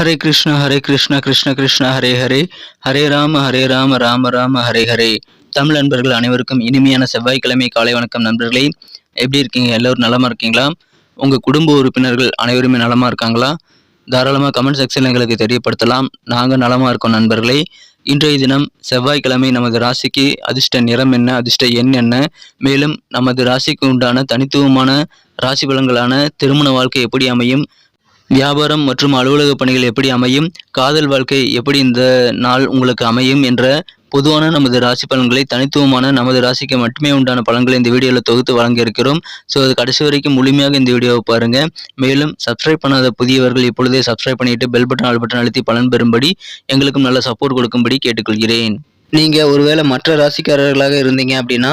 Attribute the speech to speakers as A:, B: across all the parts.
A: ஹரே கிருஷ்ண ஹரே கிருஷ்ண கிருஷ்ண கிருஷ்ண ஹரே ஹரே. ஹரே ராம ஹரே ராம ராம ராம ஹரே ஹரே. தமிழ் நண்பர்கள் அனைவருக்கும் இனிமையான செவ்வாய்க்கிழமை காலை வணக்கம் நண்பர்களே. எப்படி இருக்கீங்க? எல்லோரும் நலமா இருக்கீங்களா? உங்க குடும்ப உறுப்பினர்கள் அனைவருமே நலமா இருக்காங்களா? தாராளமாக கமெண்ட் செக்ஷனில் எங்களுக்கு தெரியப்படுத்தலாம். நாங்கள் நலமா இருக்கோம் நண்பர்களே. இன்றைய தினம் செவ்வாய்க்கிழமை நமது ராசிக்கு அதிர்ஷ்ட நிறம் என்ன அதிர்ஷ்ட எண் என்ன? மேலும் நமது ராசிக்கு உண்டான தனித்துவமான ராசி பலன்களான திருமண வாழ்க்கை எப்படி அமையும்? வியாபாரம் மற்றும் அலுவலக பணிகள் எப்படி அமையும் காதல் வாழ்க்கை எப்படி இந்த நாள் உங்களுக்கு அமையும் என்ற பொதுவான நமது ராசி பலன்களை தனித்துவமான நமது ராசிக்கு மட்டுமே உண்டான பலன்களை இந்த வீடியோவில் தொகுத்து வழங்கியிருக்கிறோம். ஸோ அது கடைசி வரைக்கும் முழுமையாக இந்த வீடியோவை பாருங்கள் மேலும் சப்ஸ்கிரைப் பண்ணாத புதியவர்கள் இப்பொழுதே சப்ஸ்கிரைப் பண்ணிட்டு பெல் பட்டன் ஆல் பட்டன் அழுத்தி பலன் பெறும்படி எங்களுக்கும் நல்ல சப்போர்ட் கொடுக்கும்படி கேட்டுக்கொள்கிறேன். நீங்கள் ஒருவேளை மற்ற ராசிக்காரர்களாக இருந்தீங்க அப்படின்னா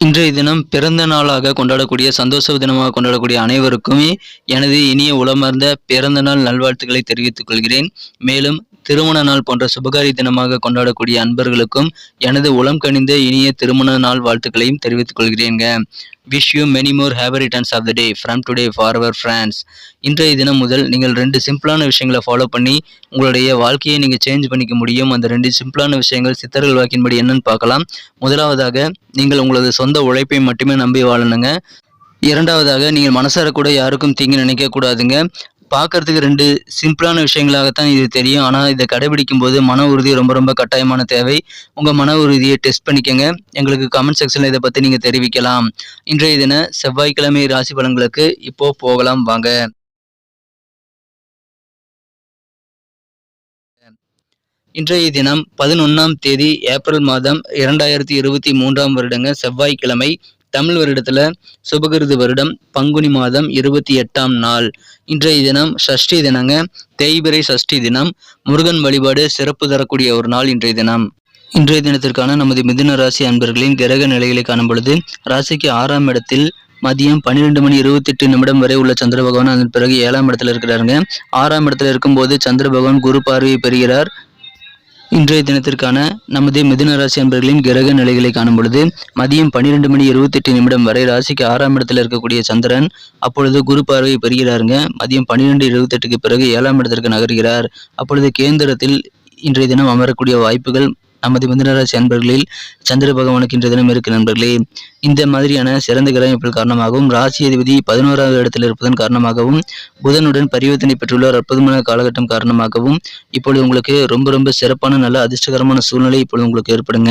A: இன்றைய தினம் பிறந்த நாளாக கொண்டாடக்கூடிய சந்தோஷ தினமாக கொண்டாடக்கூடிய அனைவருக்குமே எனது இனிய உளமார்ந்த பிறந்த நாள் நல்வாழ்த்துக்களை தெரிவித்துக் கொள்கிறேன். மேலும் திருமண நாள் போன்ற சுபகாரி தினமாக கொண்டாடக்கூடிய அன்பர்களுக்கும் எனது உளம் கனிந்த இனிய திருமண நாள் வாழ்த்துக்களையும் தெரிவித்துக் கொள்கிறேங்க wish you many more happy returns of the day from today for our friends இன்றைய தினம் முதல் நீங்கள் ரெண்டு சிம்பிளான விஷயங்களை ஃபாலோ பண்ணி உங்களுடைய வாழ்க்கையை நீங்கள் சேஞ்ச் பண்ணிக்க முடியும். அந்த ரெண்டு சிம்பிளான விஷயங்கள் சித்தர்கள் வாக்கின்படி என்னன்னு பார்க்கலாம். முதலாவதாக நீங்கள் உங்களது சொந்த உழைப்பை மட்டுமே நம்பி வாழணுங்க. இரண்டாவதாக நீங்கள் மனசார கூட யாருக்கும் தீங்கு நினைக்க கூடாதுங்க. பார்க்கறதுக்கு ரெண்டு சிம்பிளான விஷயங்களாகத்தான் இது தெரியும். ஆனால் இதை கடைபிடிக்கும் போது மன உறுதி ரொம்ப ரொம்ப கட்டாயமான தேவை. உங்கள் மன உறுதியை டெஸ்ட் பண்ணிக்கோங்க. எங்களுக்கு கமெண்ட் செக்ஷனில் இதை பற்றி நீங்கள் தெரிவிக்கலாம். இன்றைய தின செவ்வாய்க்கிழமை ராசி பலன்களுக்கு இப்போ போகலாம். வாங்க. இன்றைய தினம் பதினொன்றாம் தேதி ஏப்ரல் மாதம் இரண்டாயிரத்தி இருபத்தி மூன்றாம் வருடங்க செவ்வாய்க்கிழமை. தமிழ் வருடத்துல சுபகிருது வருடம் பங்குனி மாதம் இருபத்தி எட்டாம் நாள். இன்றைய தினம் சஷ்டி தினங்க தேய்பிரை சஷ்டி தினம் முருகன் வழிபாடு சிறப்பு தரக்கூடிய ஒரு நாள் இன்றைய தினம். இன்றைய தினத்திற்கான நமது மிதுன ராசி அன்பர்களின் கிரக நிலைகளை காணும் பொழுது ராசிக்கு ஆறாம் இடத்தில் மதியம் பன்னிரெண்டு மணி இருபத்தி எட்டு நிமிடம் வரை உள்ள சந்திர பகவான் அதன் பிறகு ஏழாம் இடத்துல இருக்கிறாருங்க. ஆறாம் இடத்துல இருக்கும்போது சந்திர பகவான் குரு பார்வையை பெறுகிறார். இன்றைய தினத்திற்கான நமது மிதுன ராசி அன்பர்களின் கிரக நிலைகளை காணும் பொழுது மதியம் பன்னிரெண்டு மணி இருபத்தெட்டு நிமிடம் வரை ராசிக்கு ஆறாம் இடத்துல இருக்கக்கூடிய சந்திரன் அப்பொழுது குரு பார்வையை பெறுகிறாருங்க. மதியம் பன்னிரெண்டு இருபத்தெட்டுக்கு பிறகு ஏழாம் இடத்திற்கு நகர்கிறார். அப்பொழுது கேந்திரத்தில் இன்றைய தினம் அமரக்கூடிய வாய்ப்புகள் நமது மிதனராசி அன்பர்களில் சந்திர பகவானுக்கு இன்றைய தினம் இருக்கு நண்பர்களே. இந்த மாதிரியான சிறந்த கிரகமைப்புகள் காரணமாகவும் ராசி அதிபதி பதினோராவது இடத்தில் இருப்பதன் காரணமாகவும் புதனுடன் பரிவர்த்தனை பெற்றுள்ள அற்புதமான காலகட்டம் காரணமாகவும் இப்பொழுது உங்களுக்கு ரொம்ப ரொம்ப சிறப்பான நல்ல அதிர்ஷ்டகரமான சூழ்நிலை இப்பொழுது உங்களுக்கு ஏற்படுங்க.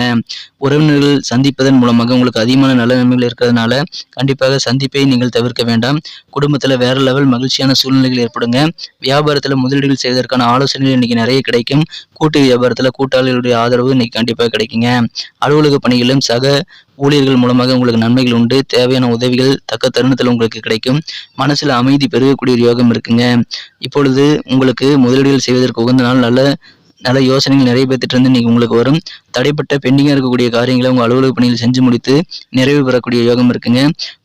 A: உறவினர்கள் சந்திப்பதன் மூலமாக உங்களுக்கு அதிகமான நல்ல நன்மைகள் இருக்கிறதுனால கண்டிப்பாக சந்திப்பை நீங்கள் தவிர்க்க வேண்டாம். குடும்பத்தில் வேற லெவல் மகிழ்ச்சியான சூழ்நிலைகள் ஏற்படுங்க. வியாபாரத்தில் முதலீடுகள் செய்வதற்கான ஆலோசனைகள் இன்னைக்கு நிறைய கிடைக்கும். கூட்டு வியாபாரத்தில் கூட்டாளிகளுடைய ஆதரவு இன்னைக்கு கண்டிப்பாக கிடைக்குங்க. அலுவலக பணிகளிலும் சக ஊழியர்கள் மூலமாக உங்களுக்கு நன்மைகள் உண்டு. தேவையான உதவிகள் தக்க தருணத்தில் உங்களுக்கு கிடைக்கும். மனசுல அமைதி பெருகக்கூடிய யோகம் இருக்குங்க. இப்பொழுது உங்களுக்கு முதலீடுகள் செய்வதற்கு உகந்த நாள். நல்ல நல்ல யோசனைகள் நிறைய பேர்த்திட்டு இருந்து இன்னைக்கு உங்களுக்கு வரும். தடைப்பட்ட பெண்டிங்காக இருக்கக்கூடிய காரியங்களை உங்கள் அலுவலக பணியில் செஞ்சு முடித்து நிறைவு பெறக்கூடிய யோகம் இருக்குங்க.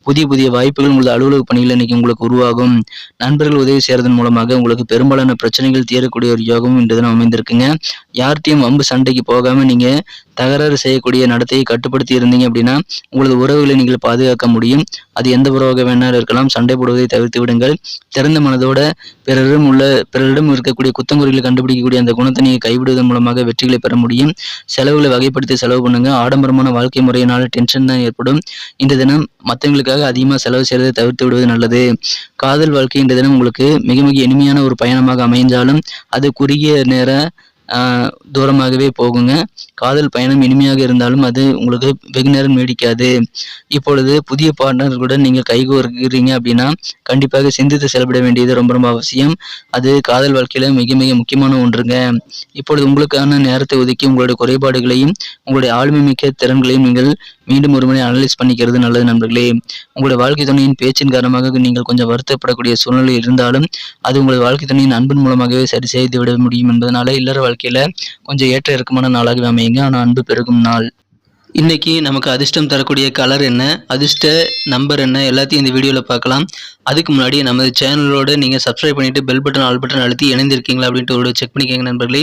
A: புதிய புதிய வாய்ப்புகள் உங்களது அலுவலக பணியில் இன்னைக்கு உங்களுக்கு உருவாகும். நண்பர்கள் உதவி செய்யறதன் மூலமாக உங்களுக்கு பெரும்பாலான பிரச்சனைகள் தீரக்கூடிய ஒரு யோகமும் இன்று தினம் அமைந்திருக்குங்க. யார்கிட்டையும் வம்பு சண்டைக்கு போகாம நீங்க தகராறு செய்யக்கூடிய நடத்தையை கட்டுப்படுத்தி இருந்தீங்க அப்படின்னா உங்களது உறவுகளை நீங்கள் பாதுகாக்க முடியும். அது எந்த உறவாக வேணாலும் இருக்கலாம். சண்டை போடுவதை தவிர்த்து விடுங்கள். திறந்த மனதோட பிறரிடம் உள்ள பிறரிடம் இருக்கக்கூடிய குத்தங்குறைகளை கண்டுபிடிக்கக்கூடிய அந்த குணத்தை நீங்கள் கைவிடுவதன் மூலமாக வெற்றிகளை பெற முடியும். செலவுகளை வகைப்படுத்தி செலவு பண்ணுங்க. ஆடம்பரமான வாழ்க்கை முறையினால டென்ஷன் தான் ஏற்படும். இந்த தினம் மற்றவங்களுக்காக அதிகமாக செலவு செய்வதை தவிர்த்து விடுவது நல்லது. காதல் வாழ்க்கை இந்த தினம் உங்களுக்கு மிக மிக இனிமையான ஒரு பயணமாக அமைந்தாலும் அது குறுகிய நேர தூரமாகவே போகுங்க. காதல் பயணம் இனிமையாக இருந்தாலும் அது உங்களுக்கு வெகு நேரம் நீடிக்காது. இப்பொழுது புதிய பார்ட்னர்களுடன் நீங்கள் கைகோர்க்கிறீங்க அப்படின்னா கண்டிப்பாக சிந்தித்து செயல்பட வேண்டியது ரொம்ப ரொம்ப அவசியம். அது காதல் வாழ்க்கையில் மிக மிக முக்கியமான ஒன்றுங்க. இப்பொழுது உங்களுக்கான நேரத்தை ஒதுக்கி உங்களுடைய குறைபாடுகளையும் உங்களுடைய ஆளுமை மிக்க திறன்களையும் நீங்கள் மீண்டும் ஒரு முறை அனலைஸ் பண்ணிக்கிறது நல்லது நண்பர்களே. உங்களுடைய வாழ்க்கை துணையின் பேச்சின் காரணமாக நீங்கள் கொஞ்சம் வருத்தப்படக்கூடிய சூழ்நிலை இருந்தாலும் அது உங்களுடைய வாழ்க்கை துணையின் அன்பின் மூலமாகவே சரி செய்து விட முடியும் என்பதனால இல்லற வாழ்க்கையில கொஞ்சம் ஏற்ற இறக்கமான நாளாகவே அமையுங்க. ஆனால் அன்பு பெருகும் நாள். இன்னைக்கு நமக்கு அதிர்ஷ்டம் தரக்கூடிய கலர் என்ன அதிர்ஷ்ட நம்பர் என்ன எல்லாத்தையும் இந்த வீடியோவில் பார்க்கலாம். அதுக்கு முன்னாடி நமது சேனலோடு நீங்கள் சப்ஸ்கிரைப் பண்ணிட்டு பெல் பட்டன் ஆல் பட்டன் அழுத்தி இணைந்திருக்கீங்களா அப்படின்ட்டு ஒரு செக் பண்ணிக்கோங்க நண்பர்களே.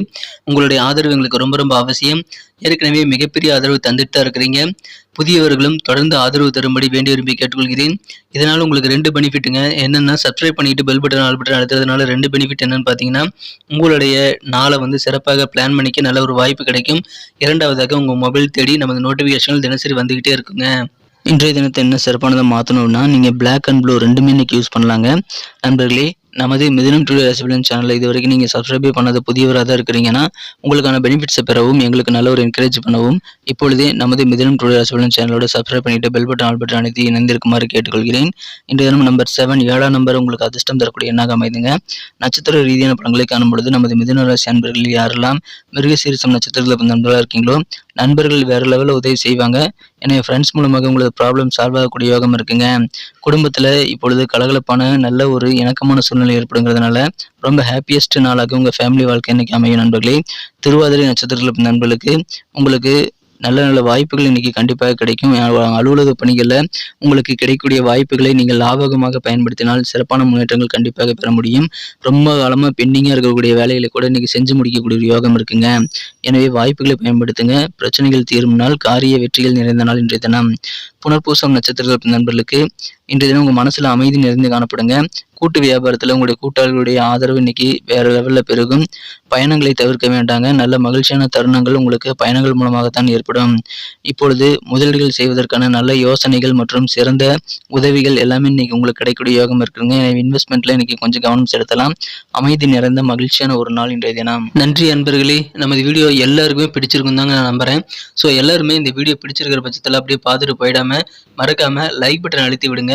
A: உங்களுடைய ஆதரவு எங்களுக்கு ரொம்ப ரொம்ப அவசியம். ஏற்கனவே மிகப்பெரிய ஆதரவு தந்துட்டு தான் இருக்கிறீங்க. புதியவர்களும் தொடர்ந்து ஆதரவு தரும்படி வேண்டி விரும்பி கேட்டுக்கொள்கிறேன். இதனால் உங்களுக்கு ரெண்டு பெனிஃபிட்டுங்க. என்னென்னா சப்ஸ்கிரைப் பண்ணிட்டு பெல் பட்டன் ஆல் பட்டன் அழுத்துறதுனால ரெண்டு பெனிஃபிட் என்னன்னு பார்த்தீங்கன்னா உங்களுடைய நாளை வந்து சிறப்பாக பிளான் பண்ணிக்க நல்ல ஒரு வாய்ப்பு கிடைக்கும். இரண்டாவதாக உங்கள் மொபைல் தேடி நமது நோட்டிஃபிகேஷன்கள் தினசரி வந்துக்கிட்டே இருக்குங்க. இன்றைய தினத்தை என்ன சிறப்பானதை மாற்றணும்னா நீங்கள் பிளாக் அண்ட் ப்ளூ ரெண்டுமே இன்றைக்கி யூஸ் பண்ணலாங்க. நண்பர்களே நமது மிதினம் டுடே ரசிபலன் சேனலில் இது வரைக்கும் நீங்கள் சப்ஸ்கிரைபே பண்ணாத புதியவராக தான் இருக்கிறீங்கன்னா உங்களுக்கான பெனிஃபிட்ஸை பெறவும் எங்களுக்கு நல்ல ஒரு என்கரேஜ் பண்ணவும் இப்பொழுதே நமது மிதினம் டுடே ரசிபலன் சேனலோட சப்ஸ்கிரைப் பண்ணிட்டு பெல் பட்டன் ஆல் பட்டன் அனைத்து இணைந்திருக்குமாறு கேட்டுக்கொள்கிறேன். இன்றைய தினம் நம்பர் செவன் ஏழாம் நம்பர் உங்களுக்கு அதிர்ஷ்டம் தரக்கூடிய எண்ணாக அமைதுங்க நட்சத்திர ரீதியான படங்களை காணும் பொழுது நமது மிதுன ராசி அன்பர்கள் யாரெல்லாம் மிருகசீரிசம் நட்சத்திரத்தில் பிறந்த நண்பர்களாக இருக்கீங்களோ நண்பர்கள் வேறு லெவலில் உதவி செய்வாங்க. ஏன்னா ஃப்ரெண்ட்ஸ் மூலமாக உங்களுக்கு ப்ராப்ளம் சால்வ் ஆகக்கூடிய யோகம் இருக்குங்க. குடும்பத்தில் இப்பொழுது கலகலப்பான நல்ல ஒரு இணக்கமான சூழ்நிலை ஏற்படுங்கிறதுனால ரொம்ப ஹாப்பியஸ்ட் நாளாக உங்கள் ஃபேமிலி வாழ்க்கை இன்னைக்கு அமையும் நண்பர்களே. திருவாதிரை நட்சத்திரத்தில் நண்பர்களுக்கு உங்களுக்கு நல்ல நல்ல வாய்ப்புகள் இன்னைக்கு கண்டிப்பாக கிடைக்கும். அலுவலக பணிகளில் உங்களுக்கு கிடைக்கக்கூடிய வாய்ப்புகளை நீங்கள் லாபகமாக பயன்படுத்தினால் சிறப்பான முன்னேற்றங்கள் கண்டிப்பாக பெற முடியும். ரொம்ப காலமாக பெண்டிங்காக இருக்கக்கூடிய வேலைகளை கூட இன்னைக்கு செஞ்சு முடிக்கக்கூடிய ஒரு யோகம் இருக்குங்க. எனவே வாய்ப்புகளை பயன்படுத்துங்க. பிரச்சனைகள் தீரும் நாள் காரிய வெற்றிகள் நிறைந்த நாள் இன்றைய தினம். புனர்பூசம் நட்சத்திரத்தில் நண்பர்களுக்கு இன்றைய தினம் உங்கள் மனசில் அமைதி நிறைந்து காணப்படுங்க. கூட்டு வியாபாரத்தில் உங்களுடைய கூட்டாளிகளுடைய ஆதரவு இன்னைக்கு வேற லெவலில் பெருகும். பயணங்களை தவிர்க்க வேண்டாங்க. நல்ல மகிழ்ச்சியான தருணங்கள் உங்களுக்கு பயணங்கள் மூலமாகத்தான் ஏற்படும். இப்பொழுது முதலீடுகள் செய்வதற்கான நல்ல யோசனைகள் மற்றும் சிறந்த உதவிகள் எல்லாமே இன்னைக்கு உங்களுக்கு கிடைக்கூடிய யோகம் இருக்குங்க. இன்வெஸ்ட்மெண்ட்ல இன்னைக்கு கொஞ்சம் கவனம் செலுத்தலாம். அமைதி நிறைந்த மகிழ்ச்சியான ஒரு நாள் இன்றைய தினம். நன்றி அன்பர்களே. நமது வீடியோ எல்லாருக்குமே பிடிச்சிருக்கும் தாங்க நான் நம்புறேன். ஸோ எல்லாருமே இந்த வீடியோ பிடிச்சிருக்கிற பட்சத்தில் அப்படியே பார்த்துட்டு போயிடாம மறக்காம லைக் பட்டன் அழுத்தி விடுங்க.